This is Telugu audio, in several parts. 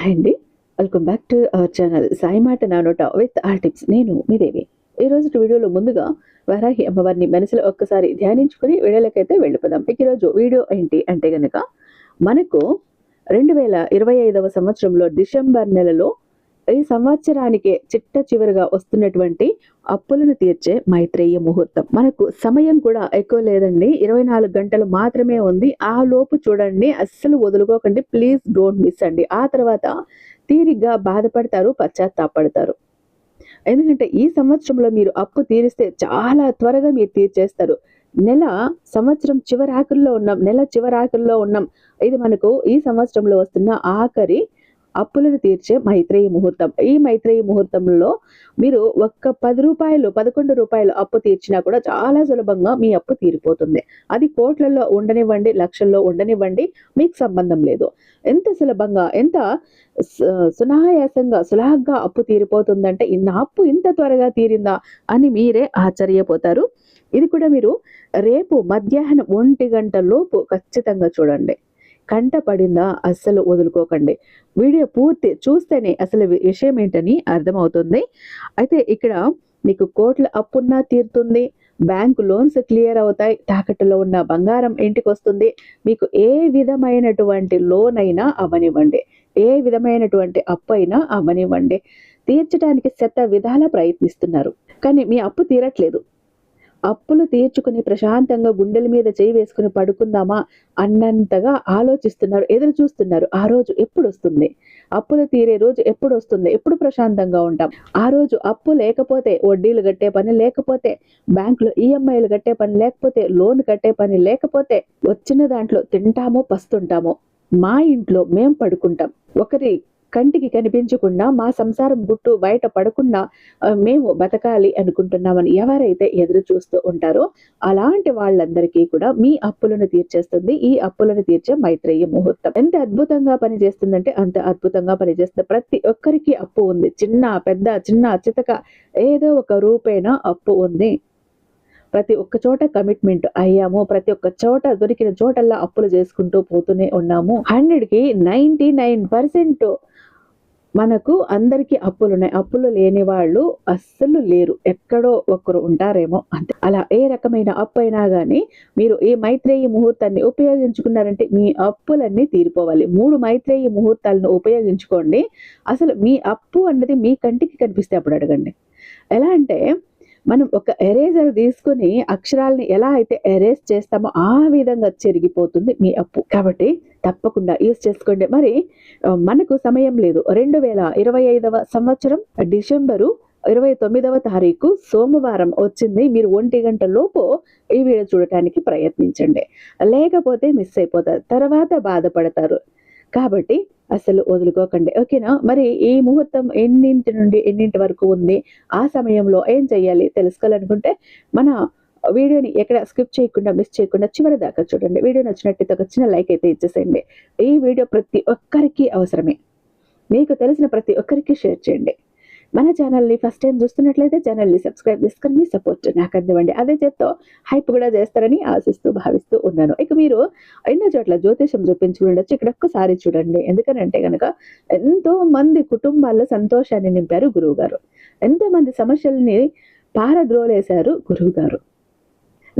హాయ్ అండి welcome back to our channel Sai మాట నానోట విత్ ఆర్ టిప్స్ నేను మీ దేవి ఈ రోజు వీడియోలో ముందుగా వరాహి అమ్మవారిని మనసులో ఒక్కసారి ధ్యానించుకుని వీడియోలకైతే వెళ్ళిపోదాం. ఇక ఈరోజు వీడియో ఏంటి అంటే కనుక మనకు రెండు వేల ఇరవై ఐదవ సంవత్సరంలో డిసెంబర్ నెలలో ఈ సంవత్సరానికే చిట్ట చివరిగా వస్తున్నటువంటి అప్పులను తీర్చే మైత్రేయ ముహూర్తం. మనకు సమయం కూడా ఎక్కువ లేదండి. ఇరవై నాలుగు గంటలు మాత్రమే ఉంది. ఆ లోపు చూడండి అస్సలు వదులుకోకండి. ప్లీజ్ డోంట్ మిస్ అండి. ఆ తర్వాత తీరిగ్గా బాధపడతారు పశ్చాత్తాపడతారు. ఎందుకంటే ఈ సంవత్సరంలో మీరు అప్పు తీరిస్తే చాలా త్వరగా మీరు తీర్చేస్తారు. నెల సంవత్సరం చివరాకుల్లో ఉన్నాం. నెల చివరాకుల్లో ఉన్నాం. ఇది మనకు ఈ సంవత్సరంలో వస్తున్న ఆఖరి అప్పులను తీర్చే మైత్రేయ ముహూర్తం. ఈ మైత్రేయ ముహూర్తంలో మీరు ఒక్క పది రూపాయలు పదకొండు రూపాయలు అప్పు తీర్చినా కూడా చాలా సులభంగా మీ అప్పు తీరిపోతుంది. అది కోట్లలో ఉండనివ్వండి లక్షల్లో ఉండనివ్వండి మీకు సంబంధం లేదు. ఎంత సులభంగా ఎంత సు- సునాయాసంగా సులహంగా అప్పు తీరిపోతుందంటే ఇన్న అప్పు ఇంత త్వరగా తీరిందా? అని మీరే ఆశ్చర్యపోతారు. ఇది కూడా మీరు రేపు మధ్యాహ్నం ఒంటి గంట లోపు ఖచ్చితంగా చూడండి. కంట పడిందా అస్సలు వదులుకోకండి. వీడియో పూర్తి చూస్తేనే అసలు వి- విషయం ఏంటని అర్థమవుతుంది. అయితే ఇక్కడ మీకు కోట్ల అప్పున్నా తీరుతుంది. బ్యాంకు లోన్స్ క్లియర్ అవుతాయి. తాకట్టులో ఉన్న బంగారం ఇంటికి వస్తుంది మీకు ఏ విధమైనటువంటి లోన్ అయినా అవనివ్వండి. ఏ విధమైనటువంటి అప్పు అయినా అవనివ్వండి. తీర్చడానికి శత విధాల ప్రయత్నిస్తున్నారు. కానీ మీ అప్పు తీరట్లేదు. అప్పులు తీర్చుకుని ప్రశాంతంగా గుండెల మీద చేయి వేసుకుని పడుకుందామా అన్నంతగా ఆలోచిస్తున్నారు ఎదురు చూస్తున్నారు. ఆ రోజు ఎప్పుడు వస్తుంది? అప్పులు తీరే రోజు ఎప్పుడు వస్తుంది? ఎప్పుడు ప్రశాంతంగా ఉంటాం? ఆ రోజు అప్పు లేకపోతే వడ్డీలు కట్టే పని లేకపోతే బ్యాంకులో ఈఎంఐలు కట్టే పని లేకపోతే లోన్ కట్టే పని లేకపోతే వచ్చిన దాంట్లో తింటామో పస్తుంటామో మా ఇంట్లో మేం పడుకుంటాం. ఒకరి కంటికి కనిపించకుండా మా సంసారం గుట్టు బయట పడకుండా మేము బతకాలి అనుకుంటున్నామని ఎవరైతే ఎదురు చూస్తూ ఉంటారో అలాంటి వాళ్ళందరికీ కూడా మీ అప్పులను తీర్చేస్తుంది. ఈ అప్పులను తీర్చే మైత్రేయ ముహూర్తం. ఎంత అద్భుతంగా పనిచేస్తుందంటే అంత అద్భుతంగా పనిచేస్తుంది ప్రతి ఒక్కరికి అప్పు ఉంది. చిన్న పెద్ద చిన్న చితక ఏదో ఒక రూపేణ అప్పు ఉంది. ప్రతి ఒక్క చోట కమిట్మెంట్ అయ్యాము. ప్రతి ఒక్క చోట దొరికిన చోటల్లా అప్పులు చేసుకుంటూ పోతూనే ఉన్నాము. హండ్రెడ్కి నైంటీ నైన్ పర్సెంట్ మనకు అందరికీ అప్పులు ఉన్నాయి అప్పులు లేని వాళ్ళు అస్సలు లేరు. ఎక్కడో ఒకరు ఉంటారేమో అంతే. అలా ఏ రకమైన అప్పు అయినా కానీ మీరు ఈ మైత్రేయి ముహూర్తాన్ని ఉపయోగించుకున్నారంటే మీ అప్పులన్నీ తీరిపోవాలి. మూడు మైత్రేయ ముహూర్తాలను ఉపయోగించుకోండి. అసలు మీ అప్పు అన్నది మీ కంటికి కనిపిస్తే అప్పుడు అడగండి. ఎలా అంటే మనం ఒక ఎరేజర్ తీసుకుని అక్షరాలని ఎలా అయితే ఎరేజ్ చేస్తామో ఆ విధంగా చెరిగిపోతుంది మీ అప్పు. కాబట్టి తప్పకుండా యూజ్ చేసుకోండి. మరి మనకు సమయం లేదు. రెండు వేల ఇరవై ఐదవ సంవత్సరం డిసెంబరు ఇరవై తొమ్మిదవ తారీఖు సోమవారం వచ్చింది. మీరు ఒంటి గంట లోపు ఈ వీడియో చూడటానికి ప్రయత్నించండి. లేకపోతే మిస్ అయిపోతారు. తర్వాత బాధపడతారు. కాబట్టి అసలు వదులుకోకండి. ఓకేనా? మరి ఈ ముహూర్తం ఎన్నింటి నుండి ఎన్నింటి వరకు ఉంది? ఆ సమయంలో ఏం చేయాలి తెలుసుకోవాలనుకుంటే మన వీడియోని ఎక్కడ స్కిప్ చేయకుండా మిస్ చేయకుండా చివరి దాకా చూడండి. వీడియో నచ్చినట్టయితే ఒక చిన్న లైక్ అయితే ఇచ్చేసేయండి. ఈ వీడియో ప్రతి ఒక్కరికి అవసరమే. మీకు తెలిసిన ప్రతి ఒక్కరికి షేర్ చేయండి. మన ఛానల్ని ఫస్ట్ టైం చూస్తున్నట్లయితే ఛానల్ని సబ్స్క్రైబ్ చేసుకుని మీ సపోర్ట్ నాకు అందివ్వండి. అదే చేత్తో హైప్ కూడా చేస్తారని ఆశిస్తూ భావిస్తూ ఉన్నాను. ఇక మీరు ఎన్నో చోట్ల జ్యోతిషం చూపించి ఉండొచ్చు. ఇక్కడ ఒక్కసారి చూడండి. ఎందుకనంటే కనుక ఎంతో మంది కుటుంబాల్లో సంతోషాన్ని నింపారు గురువు గారు ఎంతో మంది సమస్యల్ని పారద్రోలేశారు గురువు గారు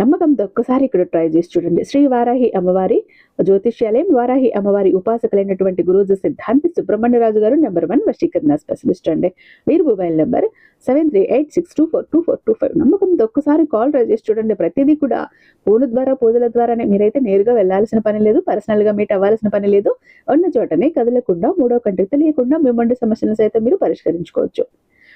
నమ్మకంతో ఒక్కసారి ఇక్కడ ట్రై చేసి చూడండి. శ్రీ వారాహి అమ్మవారి జ్యోతిష్యాలయం వారాహి అమ్మవారి ఉపాసకులైనటువంటి గురూజు సిద్ధాంతి సుబ్రహ్మణ్యరాజు గారు నెంబర్ వన్ వశీకరణ స్పెషలిస్ట్ అండి. మీరు mobile number seven three eight six two four two four two five నమ్మకంతో ఒక్కసారి కాల్ ట్రై చేసి చూడండి. ప్రతిదీ కూడా ఫోన్ ద్వారా పూజల ద్వారానే మీరైతే నేరుగా వెళ్ళాల్సిన పని లేదు పర్సనల్గా మీట్ అవ్వాల్సిన పని లేదు. ఉన్న చోటనే కదలకుండా మూడో కంటికి తెలియకుండా మిమ్మల్ని సమస్యలను సైతం మీరు పరిష్కరించుకోవచ్చు.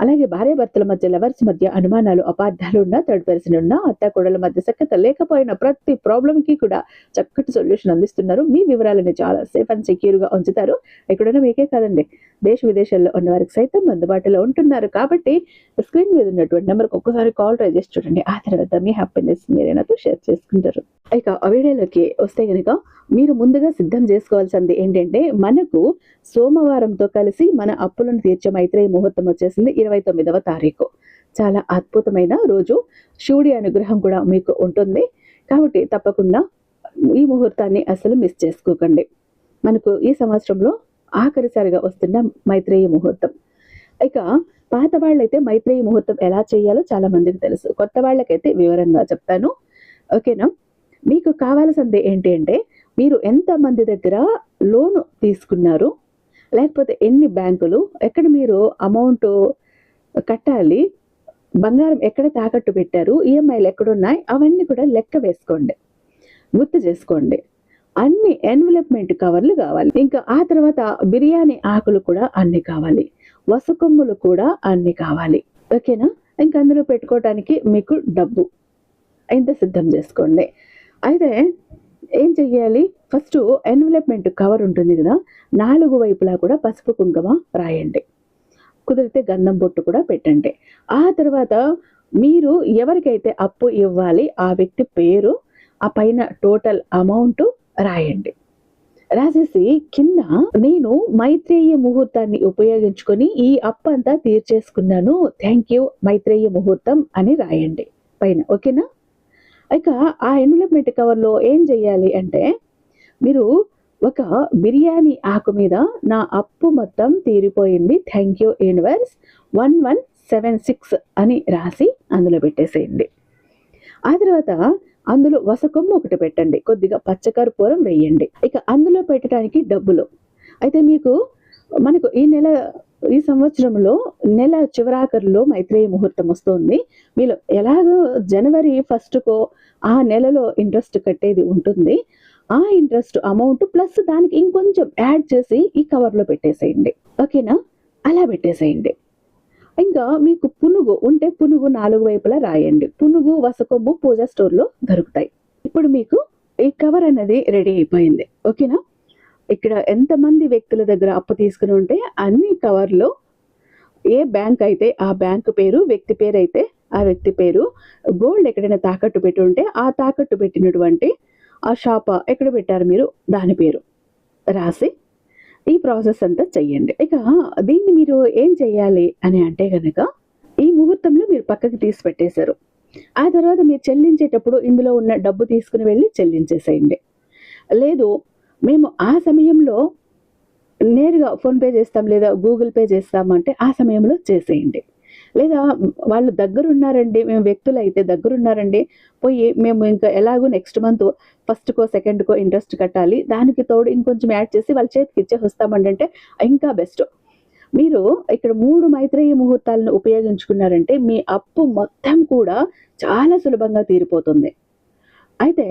అలాగే భార్యాభర్తల మధ్య లవర్స్ మధ్య అనుమానాలు అపార్థాలు ఉన్న థర్డ్ పర్సన్ ఉన్న అత్త కొడల మధ్య సఖ్యత లేకపోయిన ప్రతి ప్రాబ్లంకి కూడా చక్కటి సొల్యూషన్ అందిస్తున్నారు. మీ వివరాలని చాలా సేఫ్ అండ్ సెక్యూర్గా ఉంచుతారు. ఎక్కడైనా మీకే కాదండి. దేశ విదేశాల్లో ఉన్న వారికి సైతం అందుబాటులో ఉంటున్నారు. కాబట్టి స్క్రీన్ మీద ఉన్నటువంటి నెంబర్కి ఒక్కసారి కాల్ ట్రై చేసి చూడండి. ఆ తర్వాత మీ హ్యాపీనెస్ మీరే నాతో షేర్ చేసుకుంటారు. ఇక ఆ వీడియోలోకి వస్తే కనుక మీరు ముందుగా సిద్ధం చేసుకోవాల్సింది ఏంటంటే మనకు సోమవారంతో కలిసి మన అప్పులను తీర్చే మైత్రేయ ముహూర్తం వచ్చేసింది ఇరవై తొమ్మిదవ తారీఖు. చాలా అద్భుతమైన రోజు. శివుడి అనుగ్రహం కూడా మీకు ఉంటుంది. కాబట్టి తప్పకుండా ఈ ముహూర్తాన్ని అసలు మిస్ చేసుకోకండి. మనకు ఈ సంవత్సరంలో ఆఖరిసారిగా వస్తున్న మైత్రేయ ముహూర్తం. ఇక పాత వాళ్ళైతే మైత్రేయ ముహూర్తం ఎలా చేయాలో చాలా మందికి తెలుసు. కొత్త వాళ్ళకైతే వివరంగా చెప్తాను. ఓకేనా? మీకు కావాల్సింది ఏంటి అంటే మీరు ఎంతమంది దగ్గర లోను తీసుకున్నారు లేకపోతే ఎన్ని బ్యాంకులు ఎక్కడ మీరు అమౌంట్ కట్టాలి బంగారం ఎక్కడ తాకట్టు పెట్టారు ఈఎంఐలు ఎక్కడున్నాయి అవన్నీ కూడా లెక్క వేసుకోండి. గుర్తు చేసుకోండి. అన్ని ఎన్వలప్మెంట్ కవర్లు కావాలి. ఇంకా ఆ తర్వాత బిర్యానీ ఆకులు కూడా అన్ని కావాలి. వసకొమ్ములు కూడా అన్ని కావాలి. ఓకేనా? ఇంకా అందులో పెట్టుకోవటానికి మీకు డబ్బు. ఇంత సిద్ధం చేసుకోండి. అయితే ఏం చెయ్యాలి? ఫస్ట్ ఎన్వలప్మెంట్ కవర్ ఉంటుంది కదా నాలుగు వైపులా కూడా పసుపు కుంకుమ రాయండి. కుదిరితే గంధం బొట్టు కూడా పెట్టండి. ఆ తర్వాత మీరు ఎవరికైతే అప్పు ఇవ్వాలి ఆ వ్యక్తి పేరు ఆ పైన టోటల్ అమౌంట్ రాయండి. రాసేసి కింద నేను మైత్రేయ ముహూర్తాన్ని ఉపయోగించుకొని ఈ అప్పు అంతా తీర్చేసుకున్నాను. థ్యాంక్ యూ మైత్రేయ ముహూర్తం అని రాయండి. పైన ఓకేనా? ఇక ఆ ఎన్విలప్మెంట్ కవర్లో ఏం చెయ్యాలి అంటే మీరు ఒక బిర్యానీ ఆకు మీద నా అప్పు మొత్తం తీరిపోయింది. Thank you universe. One one seven six అని రాసి అందులో పెట్టేసేయండి. ఆ తర్వాత అందులో వసకొమ్మ ఒకటి పెట్టండి. కొద్దిగా పచ్చకర్పూరం వేయండి. ఇక అందులో పెట్టడానికి డబ్బులు. అయితే మీకు మనకు ఈ నెల ఈ సంవత్సరంలో నెల చివరాఖరులో మైత్రేయ ముహూర్తం వస్తుంది. మీరు ఎలాగో జనవరి ఫస్ట్కో ఆ నెలలో ఇంట్రెస్ట్ కట్టేది ఉంటుంది. ఆ ఇంట్రెస్ట్ అమౌంట్ ప్లస్ దానికి ఇంకొంచెం యాడ్ చేసి ఈ కవర్లో పెట్టేసేయండి. ఓకేనా? అలా పెట్టేసేయండి. ఇంకా మీకు పునుగు ఉంటే పునుగు నాలుగు వైపులా రాయండి. పునుగు వసకొమ్ము పూజా స్టోర్లో దొరుకుతాయి. ఇప్పుడు మీకు ఈ కవర్ అనేది రెడీ అయిపోయింది. ఓకేనా? ఇక్కడ ఎంతమంది వ్యక్తుల దగ్గర అప్పు తీసుకుని ఉంటే అన్ని కవర్లో ఏ బ్యాంక్ అయితే ఆ బ్యాంక్ పేరు వ్యక్తి పేరు అయితే ఆ వ్యక్తి పేరు గోల్డ్ ఎక్కడైనా తాకట్టు పెట్టి ఉంటే ఆ తాకట్టు పెట్టినటువంటి ఆ షాప్ ఎక్కడ పెట్టారు మీరు? దాని పేరు. రాసి ఈ ప్రాసెస్ అంతా చెయ్యండి. ఇక దీన్ని మీరు ఏం చెయ్యాలి అని అంటే కనుక ఈ ముహూర్తంలో మీరు పక్కకి తీసి పెట్టేశారు. ఆ తర్వాత మీరు చెల్లించేటప్పుడు ఇందులో ఉన్న డబ్బు తీసుకుని వెళ్ళి చెల్లించేసేయండి. లేదు మేము ఆ సమయంలో నేరుగా ఫోన్పే చేస్తాం లేదా గూగుల్ పే చేస్తాం అంటే ఆ సమయంలో చేసేయండి. లేదా వాళ్ళు దగ్గరున్నారండి మేము వ్యక్తులు అయితే దగ్గరున్నారండి పోయి మేము ఇంకా ఎలాగో నెక్స్ట్ మంత్ ఫస్ట్కో సెకండ్కో ఇంట్రెస్ట్ కట్టాలి దానికి తోడు ఇంకొంచెం యాడ్ చేసి వాళ్ళ చేతికి ఇచ్చే వస్తామండి. అంటే ఇంకా బెస్ట్ మీరు ఇక్కడ మూడు మైత్రేయ ముహూర్తాలను ఉపయోగించుకున్నారంటే మీ అప్పు మొత్తం కూడా చాలా సులభంగా తీరిపోతుంది. అయితే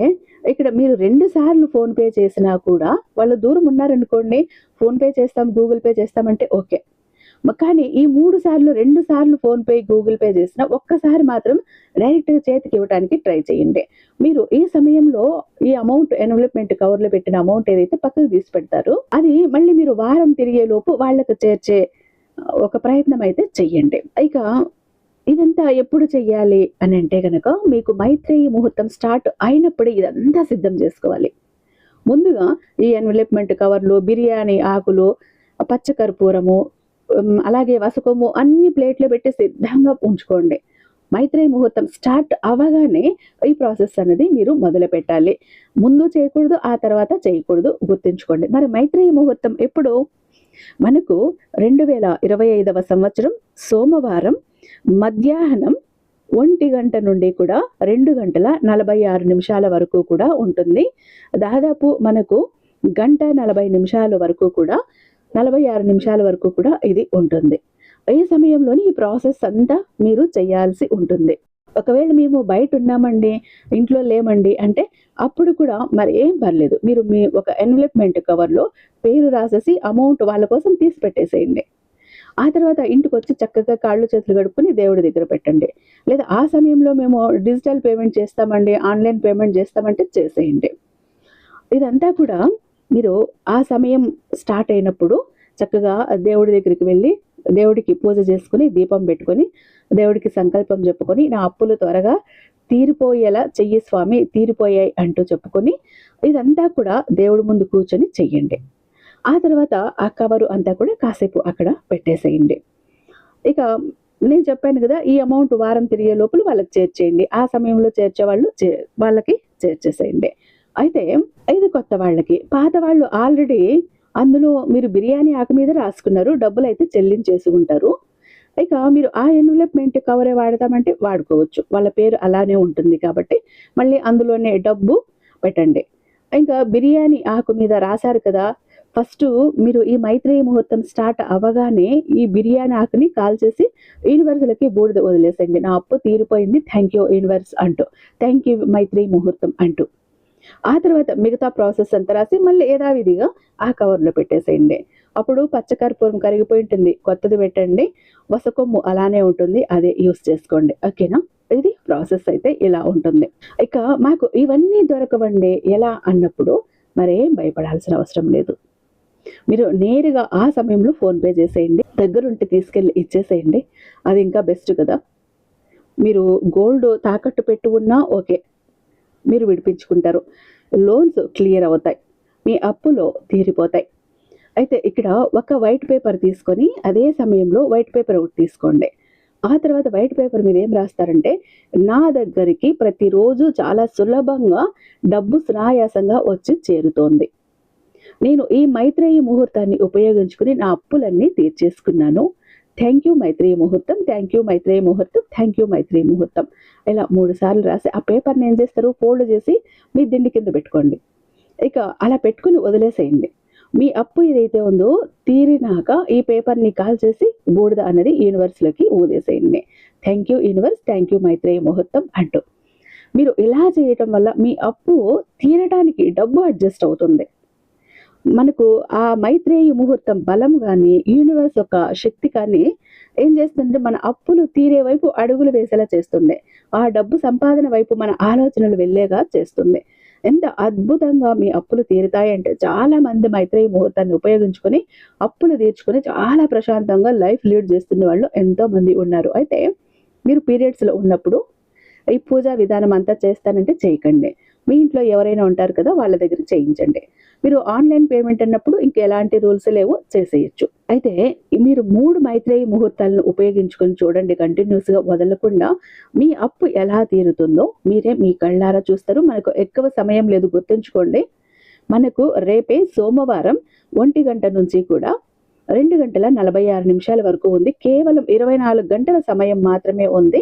ఇక్కడ మీరు రెండు సార్లు ఫోన్పే చేసినా కూడా వాళ్ళు దూరం ఉన్నారనుకోండి ఫోన్పే చేస్తాం గూగుల్ పే చేస్తామంటే ఓకే. కానీ ఈ మూడు సార్లు రెండు సార్లు ఫోన్పే గూగుల్ పే చేసిన ఒక్కసారి మాత్రం డైరెక్ట్ చేతికి ఇవ్వడానికి ట్రై చేయండి. మీరు ఈ సమయంలో ఈ అమౌంట్ ఎన్వలప్మెంట్ కవర్లో పెట్టిన అమౌంట్ ఏదైతే పక్కకు తీసి పెడతారో అది మళ్ళీ మీరు వారం తిరిగే లోపు వాళ్ళకు చేర్చే ఒక ప్రయత్నం అయితే చెయ్యండి. ఇక ఇదంతా ఎప్పుడు చెయ్యాలి అని అంటే కనుక మీకు మైత్రేయ ముహూర్తం స్టార్ట్ అయినప్పుడే ఇదంతా సిద్ధం చేసుకోవాలి. ముందుగా ఈ ఎన్వలప్మెంట్ కవర్లు బిర్యానీ ఆకులు పచ్చకర్పూరము అలాగే వసకొమ్ము అన్ని ప్లేట్లో పెట్టి సిద్ధంగా ఉంచుకోండి. మైత్రేయ ముహూర్తం స్టార్ట్ అవ్వగానే ఈ ప్రాసెస్ అనేది మీరు మొదలు పెట్టాలి. ముందు చేయకూడదు ఆ తర్వాత చేయకూడదు గుర్తుంచుకోండి. మరి మైత్రేయ ముహూర్తం ఎప్పుడు? మనకు రెండు వేల ఇరవై ఐదవ సంవత్సరం సోమవారం మధ్యాహ్నం ఒంటి గంట నుండి కూడా రెండు గంటల నలభై ఆరు నిమిషాల వరకు కూడా ఉంటుంది. దాదాపు మనకు గంట నలభై నిమిషాల వరకు కూడా నలభై ఆరు నిమిషాల వరకు కూడా ఇది ఉంటుంది. ఈ సమయంలోని ఈ ప్రాసెస్ అంతా మీరు చేయాల్సి ఉంటుంది. ఒకవేళ మేము బయట ఉన్నామండి ఇంట్లో లేమండి అంటే అప్పుడు కూడా మరి ఏం పర్లేదు. మీరు మీ ఒక ఎన్వలప్మెంట్ కవర్లో పేరు రాసేసి అమౌంట్ వాళ్ళ కోసం తీసి పెట్టేసేయండి. ఆ తర్వాత ఇంటికి వచ్చి చక్కగా కాళ్ళు చేతులు గడుపుకొని దేవుడి దగ్గర పెట్టండి. లేదా ఆ సమయంలో మేము డిజిటల్ పేమెంట్ చేస్తామండి ఆన్లైన్ పేమెంట్ చేస్తామంటే చేసేయండి. ఇదంతా కూడా మీరు ఆ సమయం స్టార్ట్ అయినప్పుడు చక్కగా దేవుడి దగ్గరికి వెళ్ళి దేవుడికి పూజ చేసుకుని దీపం పెట్టుకొని దేవుడికి సంకల్పం చెప్పుకొని నా అప్పులు త్వరగా తీరిపోయేలా చెయ్యి స్వామి తీరిపోయాయి అంటూ చెప్పుకొని ఇదంతా కూడా దేవుడి ముందు కూర్చొని చెయ్యండి. ఆ తర్వాత ఆ కవరు అంతా కూడా కాసేపు అక్కడ పెట్టేసేయండి. ఇక నేను చెప్పాను కదా ఈ అమౌంట్ వారం తిరిగే లోపల వాళ్ళకి చేర్చేయండి. ఆ సమయంలో చేర్చే వాళ్ళు చే- వాళ్ళకి చేర్చేసేయండి. అయితే ఇది కొత్త వాళ్ళకి పాత వాళ్ళు ఆల్రెడీ అందులో మీరు బిర్యానీ ఆకు మీద రాసుకున్నారు డబ్బులు అయితే చెల్లించేసి ఉంటారు. ఇక మీరు ఆ ఎన్వలప్మెంట్ కవరే వాడతామంటే వాడుకోవచ్చు. వాళ్ళ పేరు అలానే ఉంటుంది కాబట్టి మళ్ళీ అందులోనే డబ్బు పెట్టండి. ఇంకా బిర్యానీ ఆకు మీద రాశారు కదా ఫస్ట్ మీరు ఈ మైత్రేయ ముహూర్తం స్టార్ట్ అవ్వగానే ఈ బిర్యానీ ఆకుని కాల్ చేసి యూనివర్స్లకి బూడిద వదిలేసండి. నా అప్పు తీరిపోయింది. థ్యాంక్ యూ యూనివర్స్ అంటూ. థ్యాంక్ యూ మైత్రేయ ముహూర్తం అంటూ. ఆ తర్వాత మిగతా ప్రాసెస్ అంతా రాసి మళ్ళీ యథావిధిగా ఆ కవర్లో పెట్టేసేయండి. అప్పుడు పచ్చకర్పూరం కరిగిపోయి ఉంటుంది. కొత్తది పెట్టండి. వసకొమ్ము అలానే ఉంటుంది. అదే యూస్ చేసుకోండి. ఓకేనా? ఇది ప్రాసెస్ అయితే ఇలా ఉంటుంది. ఇక మాకు ఇవన్నీ దొరకవండి. ఎలా అన్నప్పుడు మరేం భయపడాల్సిన అవసరం లేదు. మీరు నేరుగా ఆ సమయంలో ఫోన్పే చేసేయండి. దగ్గరుంటే తీసుకెళ్ళి ఇచ్చేసేయండి. అది ఇంకా బెస్ట్ కదా. మీరు గోల్డ్ తాకట్టు పెట్టి ఉన్నా ఓకే. మీరు విడిపించుకుంటారు. లోన్స్ క్లియర్ అవుతాయి. మీ అప్పులో తీరిపోతాయి. అయితే ఇక్కడ ఒక వైట్ పేపర్ తీసుకొని అదే సమయంలో వైట్ పేపర్ ఒకటి తీసుకోండి. ఆ తర్వాత వైట్ పేపర్ మీద ఏం రాస్తారంటే నా దగ్గరికి ప్రతిరోజు చాలా సులభంగా డబ్బు సునాయాసంగా వచ్చి చేరుతోంది. నేను ఈ మైత్రేయి ముహూర్తాన్ని ఉపయోగించుకుని నా అప్పులన్నీ తీర్చేసుకున్నాను. థ్యాంక్ యూ మైత్రేయి ముహూర్తం థ్యాంక్ యూ మైత్రేయి ముహూర్తం థ్యాంక్ యూ మైత్రేయి ముహూర్తం ఇలా మూడు సార్లు రాసి ఆ పేపర్ని ఏం చేస్తారు? ఫోల్డ్ చేసి మీ దిండి కింద పెట్టుకోండి. ఇక అలా పెట్టుకుని వదిలేసేయండి. మీ అప్పు ఏదైతే ఉందో తీరినాక ఈ పేపర్ని కాల్ చేసి బూడిద అనేది యూనివర్స్లోకి ఊదేసేయండి. Thank you universe thank you Maitreya ముహూర్తం అంటూ. మీరు ఇలా చేయటం వల్ల మీ అప్పు తీరడానికి డబ్బు అడ్జస్ట్ అవుతుంది. మనకు ఆ మైత్రేయ ముహూర్తం బలం కానీ యూనివర్స్ యొక్క శక్తి కానీ ఏం చేస్తుందంటే మన అప్పులు తీరే వైపు అడుగులు వేసేలా చేస్తుంది. ఆ డబ్బు సంపాదన వైపు మన ఆలోచనలు వెళ్ళేగా చేస్తుంది. ఎంత అద్భుతంగా మీ అప్పులు తీరుతాయంటే చాలా మంది మైత్రేయ ముహూర్తాన్ని ఉపయోగించుకొని అప్పులు తీర్చుకొని చాలా ప్రశాంతంగా లైఫ్ లీడ్ చేస్తున్న వాళ్ళు ఎంతో మంది ఉన్నారు. అయితే మీరు పీరియడ్స్లో ఉన్నప్పుడు ఈ పూజా విధానం అంతా చేస్తానంటే చేయకండి. మీ ఇంట్లో ఎవరైనా ఉంటారు కదా వాళ్ళ దగ్గర చేయించండి. మీరు ఆన్లైన్ పేమెంట్ అన్నప్పుడు ఇంక ఎలాంటి రూల్స్ లేవు చేసేయచ్చు. అయితే మీరు మూడు మైత్రేయ ముహూర్తాలను ఉపయోగించుకొని చూడండి కంటిన్యూస్గా వదలకుండా మీ అప్పు ఎలా తీరుతుందో మీరే మీ కళ్ళారా చూస్తారు. మనకు ఎక్కువ సమయం లేదు గుర్తుంచుకోండి. మనకు రేపే సోమవారం ఒంటి గంట నుంచి కూడా రెండు గంటల నలభై ఆరు నిమిషాల వరకు ఉంది. కేవలం ఇరవై నాలుగు గంటల సమయం మాత్రమే ఉంది.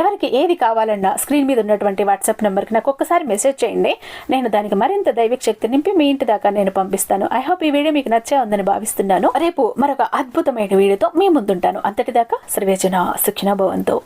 ఎవరికి ఏది కావాలన్నా స్క్రీన్ మీద ఉన్నటువంటి వాట్సాప్ నెంబర్కి నాకు ఒక్కసారి మెసేజ్ చేయండి. నేను దానికి మరింత దైవిక శక్తి నింపి మీ ఇంటి దాకా నేను పంపిస్తాను. ఐ హోప్ ఈ వీడియో మీకు నచ్చే ఉందని భావిస్తున్నాను. రేపు మరొక అద్భుతమైన వీడియోతో మీ ముందుంటాను. అంతటిదాకా సర్వేజన శిక్షణ భవంతో.